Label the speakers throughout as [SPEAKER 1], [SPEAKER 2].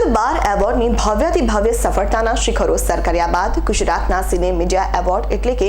[SPEAKER 1] ગુજરાત બાર એવોર્ડની ભવ્યથી ભવ્ય સફળતાના શિખરો સર કર્યા બાદ ગુજરાતના સિને મીડિયા એવોર્ડ એટલે કે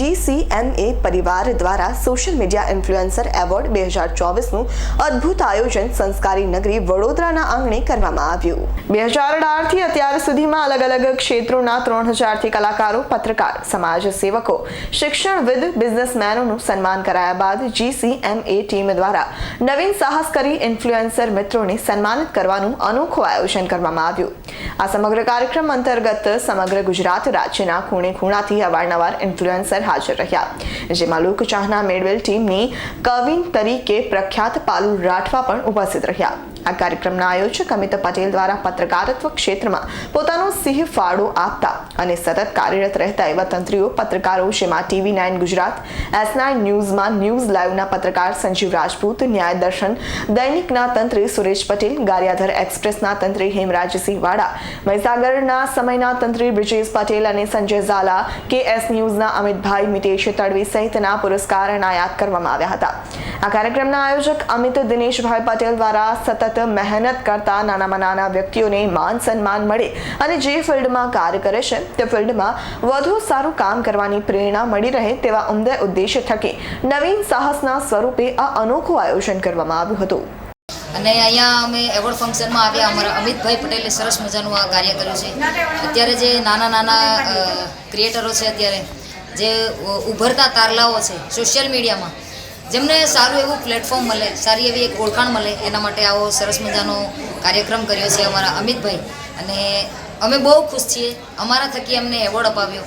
[SPEAKER 1] જીસીએમએ પરિવાર દ્વારા સોશિયલ મીડિયા ઇન્ફ્લુએન્સર એવોર્ડ બે હજાર ચોવીસનું અદ્ભુત આયોજન સંસ્કારી નગરી વડોદરાના આંગણે કરવામાં આવ્યું. બે હજાર અઢારથી અત્યાર સુધીમાં અલગ અલગ ક્ષેત્રોના ત્રણ હજારથી કલાકારો, પત્રકાર, સમાજ સેવકો, શિક્ષણવિદ, બિઝનેસમેનોનું સન્માન કરાયા બાદ જીસીએમએ ટીમ દ્વારા નવીન સાહસ કરી ઇન્ફ્લુએન્સર મિત્રોને સન્માનિત કરવાનું અનોખું આયોજન કરવામાં આવ્યું. આ સમગ્ર કાર્યક્રમ અંતર્ગત સમગ્ર ગુજરાત રાજ્યના ખૂણે ખૂણાથી અવારનવાર ઇન્ફ્લુએન્સર હાજર રહ્યા. જેમાં લોકચાહના મેળવેલ ટીમની કવિન તરીકે પ્રખ્યાત પાલુ રાઠવા પણ ઉપસ્થિત રહ્યા. આ કાર્યક્રમના આયોજક અમિત પટેલ દ્વારા પત્રકારત્વ ક્ષેત્રમાં પોતાનો સિંહ ફાળો આપતા અને સતત કાર્યરત રહેતા એવા તંત્રીઓ, પત્રકારો, જેમાં TV nine Gujarat S nine ન્યૂઝમાં ન્યૂઝ લાઈવના પત્રકાર સંજીવ રાજપૂત, ન્યાય દૈનિકના તંત્રી સુરેશ પટેલ, ગારિયાધર એક્સપ્રેસના તંત્રી હેમરાજસિંહ વાડા, મહીસાગરના સમયના તંત્રી બ્રિજેશ પટેલ અને સંજય ઝાલા કે એસ ન્યૂઝના અમિતભાઈ મિતેશ તડવી સહિતના પુરસ્કાર એનાયત કરવામાં આવ્યા હતા. આ કાર્યક્રમના આયોજક અમિત દિનેશભાઈ પટેલ દ્વારા સતત મહેનત કરતા નાનામાં નાના વ્યક્તિઓને માન સન્માન મળે અને જે ફિલ્ડમાં કાર્ય કરે છે, તે ફિલ્ડમાં વધુ સારું કામ કરવાની પ્રેરણા મળી રહે તેવા ઉમદા ઉદ્દેશ્ય થકી નવીન સાહસના સ્વરૂપે આ અનોખું આયોજન કરવામાં આવ્યું હતું.
[SPEAKER 2] અને અહીંયા અમે એવોર્ડ ફંક્શનમાં આવ્યા. અમારા અમિતભાઈ પટેલે સરસ મજાનું આ કાર્ય કર્યું છે. અત્યારે જે નાના નાના ક્રિએટરો છે અત્યારે, જે ઉભરતા તારલાઓ છે સોશિયલ મીડિયામાં જેમને સારું એવું પ્લેટફોર્મ મળે, સારી એવી એક ઓળખાણ મળે, એના માટે આવો સરસ મજાનો કાર્યક્રમ કર્યો છે અમારા અમિતભાઈ. અને અમે બહુ ખુશ છીએ. અમારા થકી અમને એવોર્ડ અપાવ્યો.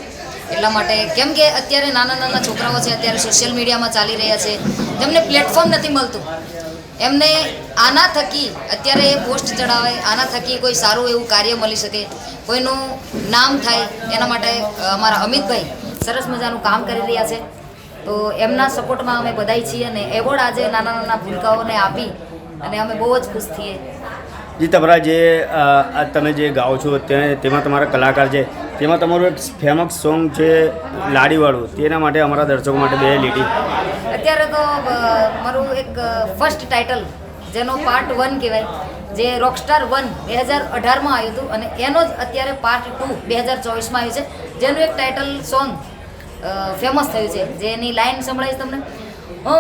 [SPEAKER 2] એટલા માટે કેમ કે અત્યારે નાના નાના છોકરાઓ છે, અત્યારે સોશિયલ મીડિયામાં ચાલી રહ્યા છે. જેમને પ્લેટફોર્મ નથી મળતું, એમને આના થકી અત્યારે એ પોસ્ટ ચડાવે, આના થકી કોઈ સારું એવું કાર્ય મળી શકે, કોઈનું નામ થાય, એના માટે અમારા અમિતભાઈ સરસ મજાનું કામ કરી રહ્યા છે. તો એમના સપોર્ટમાં અમે બધાય છીએ અને એવોર્ડ આજે નાના નાના ભૂલકાઓને આપી અને અમે બહુ જ ખુશ છીએ
[SPEAKER 3] જે તમારા જે તમે જે ગાઓ છો તેમાં તમારા કલાકાર છે તેમાં તમારું એક ફેમસ સોંગ છે લાડીવાળું. તેના માટે અમારા દર્શકો માટે બે લીટી.
[SPEAKER 2] અત્યારે તો મારું એક ફર્સ્ટ ટાઇટલ જેનો પાર્ટ વન કહેવાય જે રોકસ્ટાર વન બે હજાર અઢારમાં આવ્યું હતું અને એનો જ અત્યારે પાર્ટ ટુ બે હજાર ચોવીસમાં આવ્યું છે. જેનું એક ટાઇટલ સોંગ ફેમસ થયું છે. જેની લાઈન સંભળાય તમને? ઓ,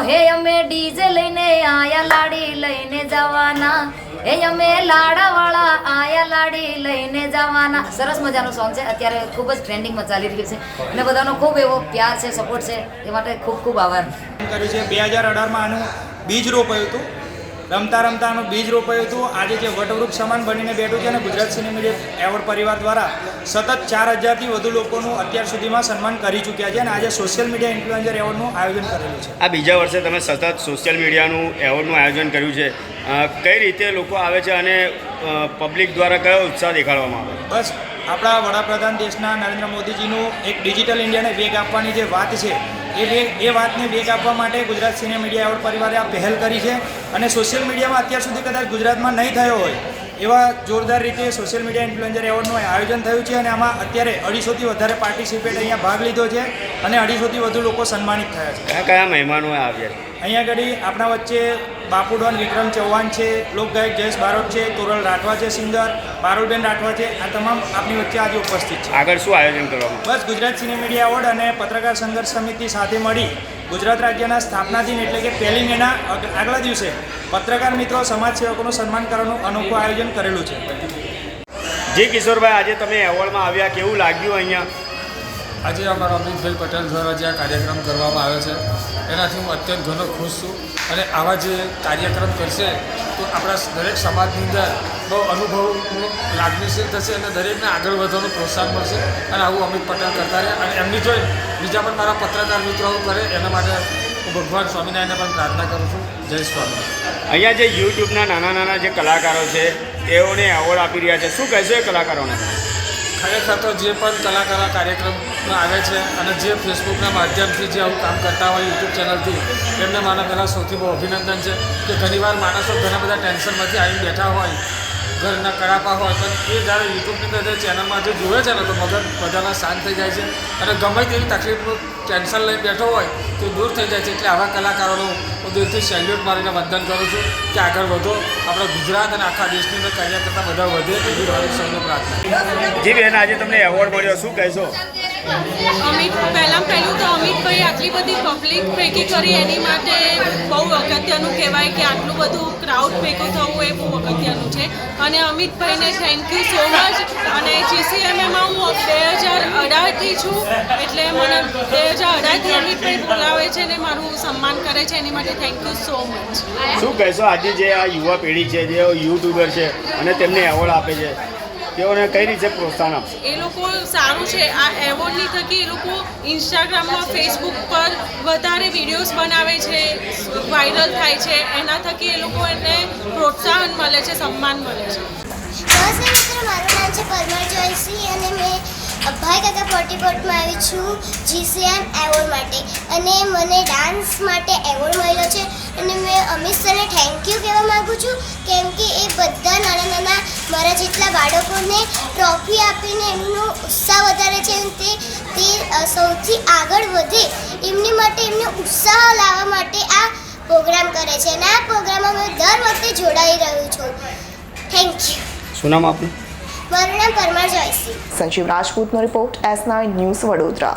[SPEAKER 2] હે અમે ડીજે લઈને આયા લાડી લઈને જવાના. હે અમે લાડાવાળા આયા લાડી લઈને જવાના. સરસ મજાનું સોંગ છે. અત્યારે ખૂબ જ ટ્રેન્ડિંગમાં ચાલી રહ્યું છે. અને બધાનો ખૂબ એવો પ્યાર છે સપોર્ટ છે. એ માટે ખૂબ ખૂબ આભાર.
[SPEAKER 4] કર્યું છે. બે હજાર અઢારમાં આનું બીજ રોપાયું હતું. રમતા રમતાનું બીજ રોપાયું હતું આજે જે વટવૃક્ષ સમાન બનીને બેઠું છે અને ગુજરાત સિનેમીડિયા એવોર્ડ પરિવાર દ્વારા સતત ચાર હજારથી વધુ લોકોનું અત્યાર સુધીમાં સન્માન કરી ચૂક્યા છે અને આજે સોશિયલ મીડિયા ઇન્ફ્લુએન્સર એવોર્ડનું આયોજન કરેલું છે.
[SPEAKER 3] આ બીજા વર્ષે તમે સતત સોશિયલ મીડિયાનું એવોર્ડનું આયોજન કર્યું છે. કઈ રીતે લોકો આવે છે અને પબ્લિક દ્વારા કયો ઉત્સાહ દેખાડવામાં આવે?
[SPEAKER 4] બસ આપણા વડાપ્રધાન દેશના નરેન્દ્ર મોદીજીનું એક ડિજિટલ ઇન્ડિયાને વેગ આપવાની જે વાત છે એ એ વાતને વેગ આપવા માટે ગુજરાત સિને મીડિયા એવોર્ડ પરિવારે આ પહેલ કરી છે. અને સોશિયલ મીડિયામાં અત્યાર સુધી કદાચ ગુજરાતમાં નહીં થયો હોય એવા જોરદાર રીતે સોશિયલ મીડિયા ઇન્ફ્લુએન્સર એવોર્ડનું આયોજન થયું છે અને આમાં અત્યારે અઢીસોથી વધારે પાર્ટિસિપેટ અહીંયા ભાગ લીધો છે અને અઢીસોથી વધુ લોકો સન્માનિત થયા છે.
[SPEAKER 3] કયા મહેમાનો આવ્યા
[SPEAKER 4] અહીંયા આગળ આપણા વચ્ચે બાપુ ડોન વિક્રમ ચૌહાણ છે લોકગાયક જયેશ બારોટ છે તોરલ રાઠવા છે સિંગર પારુલબેન રાઠવા છે આ તમામ આપની વચ્ચે આજે ઉપસ્થિત છે.
[SPEAKER 3] આગળ શું આયોજન કરવામાં
[SPEAKER 4] બસ ગુજરાત સિને મીડિયા એવોર્ડ અને પત્રકાર સંઘર્ષ સમિતિ સાથે મળી ગુજરાત રાજ્યના સ્થાપના દિન એટલે કે પહેલી મેના આગલા દિવસે પત્રકાર મિત્રો સમાજ સેવકોનું સન્માન કરવાનું અનોખું આયોજન કરેલું છે.
[SPEAKER 3] જે કિશોરભાઈ આજે તમે એવોર્ડમાં આવ્યા કેવું લાગ્યું અહીંયા?
[SPEAKER 5] આજે અમારા અમિતભાઈ પટેલ દ્વારા જે આ કાર્યક્રમ કરવામાં આવ્યો છે એનાથી હું અત્યંત ઘણો ખુશ છું. અને આવા જે કાર્યક્રમ કરશે તો આપણા દરેક સમાજની અંદર બહુ અનુભવ લાગણીશીલ થશે અને દરેકને આગળ વધવાનું પ્રોત્સાહન મળશે. અને આવું અમિત પટેલ કરતા રહે અને એમની જોઈ બીજા પણ મારા પત્રકાર મિત્રો કરે એના માટે હું ભગવાન સ્વામિનારાયણને પણ પ્રાર્થના કરું છું. જય સ્વામી
[SPEAKER 3] અહીંયા જે યુટ્યુબના નાના નાના જે કલાકારો છે તેઓને એવોર્ડ આપી રહ્યા છે. શું કહેશો એ કલાકારોને?
[SPEAKER 5] ખરેખર તો જે પણ કલાકારો કાર્યક્રમમાં આવે છે અને જે ફેસબુકના માધ્યમથી જે આવું કામ કરતા હોય યુટ્યુબ ચેનલથી એમને મારા પહેલાં સૌથી બહુ અભિનંદન છે કે ઘણીવાર માણસો ઘણા બધા ટેન્શનમાંથી આવી બેઠા હોય, ઘરના કડાપા હોય, પણ એ જ્યારે યુટ્યુબની અંદર ચેનલમાં જે જોવે છે ને, તો મગજ બધાના શાંત થઈ જાય છે અને ગમે તેવી તકલીફનું ટેન્શન લઈ બેઠો હોય, તો દૂર થઈ જાય છે. એટલે આવા કલાકારોનું હું દિલથી સેલ્યુટ મારીને વંદન કરું છું કે આગળ વધો. આપણા ગુજરાત અને આખા દેશની અંદર કાર્ય કરતાં બધા વધે એવી મારી સૌનો પ્રાર્થના
[SPEAKER 3] જી બેન, આજે તમને એવોર્ડ મળ્યો. શું કહેશો?
[SPEAKER 6] અમિત, પહેલાં પહેલું તો અમિતભાઈ આટલી બધી પબ્લિક ભેગી કરી એની માટે બહુ અગત્યનું કહેવાય કે આટલું બધું ક્રાઉડ ભેગું થવું એ બહુ અગત્યનું છે. અને અમિતભાઈને થેન્ક યુ સો મચ અને જીસીએમએમાં હું બે હજાર અઢારથી છું, એટલે મને બે હજાર અઢારથી અમિતભાઈ બોલાવે છે ને મારું સન્માન કરે છે એની માટે થેન્ક યુ સો મચ
[SPEAKER 3] શું કહેશો? આજે જે આ યુવા પેઢી છે, જે યુટ્યુબર છે અને તેમને એવોર્ડ આપે છે. તેઓને કઈ રીતે પ્રોત્સાહન આપશે?
[SPEAKER 6] એ લોકો સારું છે. આ એવોર્ડની થકી એ લોકો ઇન્સ્ટાગ્રામમાં ફેસબુક પર વધારે વિડીયોઝ બનાવે છે વાયરલ થાય છે. એના થકી એ લોકો એને પ્રોત્સાહન મળે છે સન્માન મળે છે.
[SPEAKER 7] નમસ્તે મિત્રો મારું નામ છે પરમાર જોયસી અને મેં અભાઈ કાકા પોટીપોટમાં આવી છું જીસીએમ એવોર્ડ માટે. અને મને ડાન્સ માટે એવોર્ડ મળ્યો છે. અને મેં અમિત સરને થેન્ક યુ કહેવા માગું છું કેમ કે એ બધા નાના નાના મારા જેટલા બાળકોને ટ્રોફી આપીને એમનો ઉત્સાહ વધારે છે અને તે તે સૌથી આગળ વધે એમની માટે એમને ઉત્સાહ લાવવા માટે આ પ્રોગ્રામ કરે છે અને આ પ્રોગ્રામમાં હું દર વખતે જોડાઈ રહ્યું છું. થેન્ક યુ
[SPEAKER 3] શું નામ આપનું?
[SPEAKER 7] મારું નામ Parmar Joycy.
[SPEAKER 1] Sanjeev રાજપૂતનો report S nine news Vadodara.